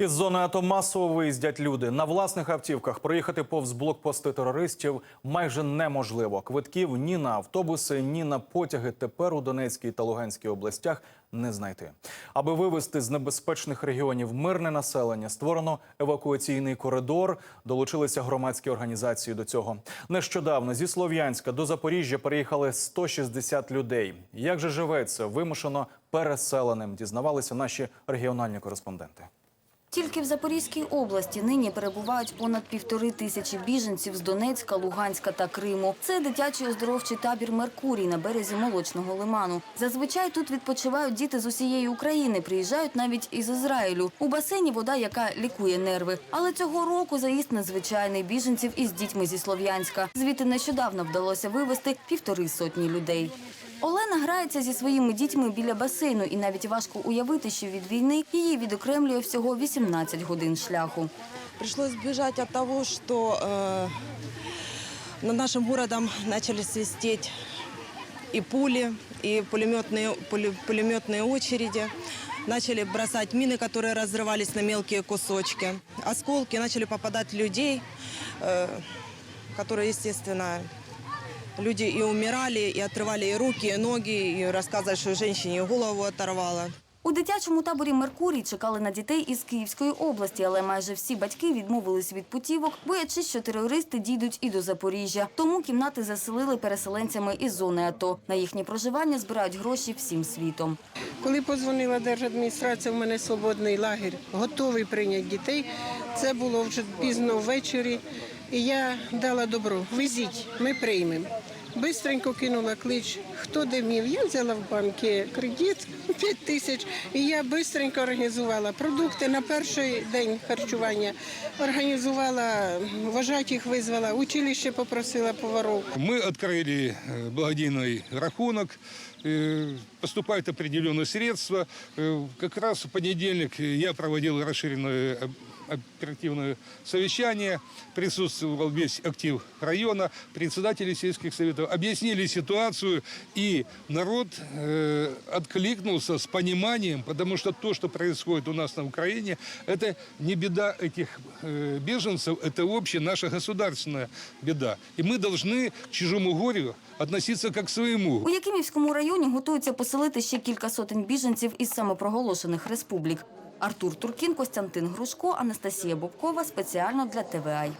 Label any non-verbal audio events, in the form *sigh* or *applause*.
Із зони АТО масово виїздять люди. На власних автівках проїхати повз блокпости терористів майже неможливо. Квитків ні на автобуси, ні на потяги тепер у Донецькій та Луганській областях не знайти. Аби вивезти з небезпечних регіонів мирне населення, створено евакуаційний коридор. Долучилися громадські організації до цього. Нещодавно зі Слов'янська до Запоріжжя переїхали 160 людей. Як же живеться вимушено переселеним? Дізнавалися наші регіональні кореспонденти. Тільки в Запорізькій області нині перебувають понад півтори тисячі біженців з Донецька, Луганська та Криму. Це дитячий оздоровчий табір Меркурій на березі молочного лиману. Зазвичай тут відпочивають діти з усієї України. Приїжджають навіть із Ізраїлю. У басейні вода, яка лікує нерви. Але цього року заїзд надзвичайний біженців із дітьми зі Слов'янська. Звідти нещодавно вдалося вивезти півтори сотні людей. Олена грається зі своїми дітьми біля басейну, і навіть важко уявити, що від війни її відокремлює всього 18 годин шляху. Пришлось бежать от того, что э, над нашим городом начали свистеть и пули, и пулеметные, пуле- пулеметные очереди. Начали бросать мины, которые разрывались на мелкие кусочки. Осколки начали попадать в людей, э, которые, естественно, люди и умирали, и отрывали и руки, и ноги, и рассказывали, что женщине голову оторвало. У дитячому таборі Меркурій чекали на дітей із Київської області, але майже всі батьки відмовились від путівок, боячись, що терористи дійдуть і до Запоріжжя. Тому кімнати заселили переселенцями із зони АТО. На їхнє проживання збирають гроші всім світом. Коли позвонила держадміністрація, в мене свободний лагерь, готовий прийняти дітей. Це було вже пізно ввечері. І я дала добро. Везіть, ми приймемо. Бистренько кинула клич, хто де вмів. Я взяла в банки кредит *laughs* 5 тисяч, і я бистренько організувала продукти на перший день харчування. Організувала, вважать визвала, училище попросила поваров. Мы открыли э, благодійный рахунок, э, поступают определенные средства. Э, Как раз в понедельник я проводил расширенное об- оперативное совещание, присутствовал весь актив района, председатели сельских советов, объяснили ситуацию, и народ э, откликнулся с пониманием, потому что то, что происходит у нас на Украине, это не беда этих э, беженцев, это общая наша государственная беда. И мы должны к чужому горю относиться как к своему. У Якимівському районі готуються поселити ще кілька сотень біженців із самопроголошених республік. Артур Туркін, Костянтин Грушко, Анастасія Бобкова спеціально для ТВАЙ.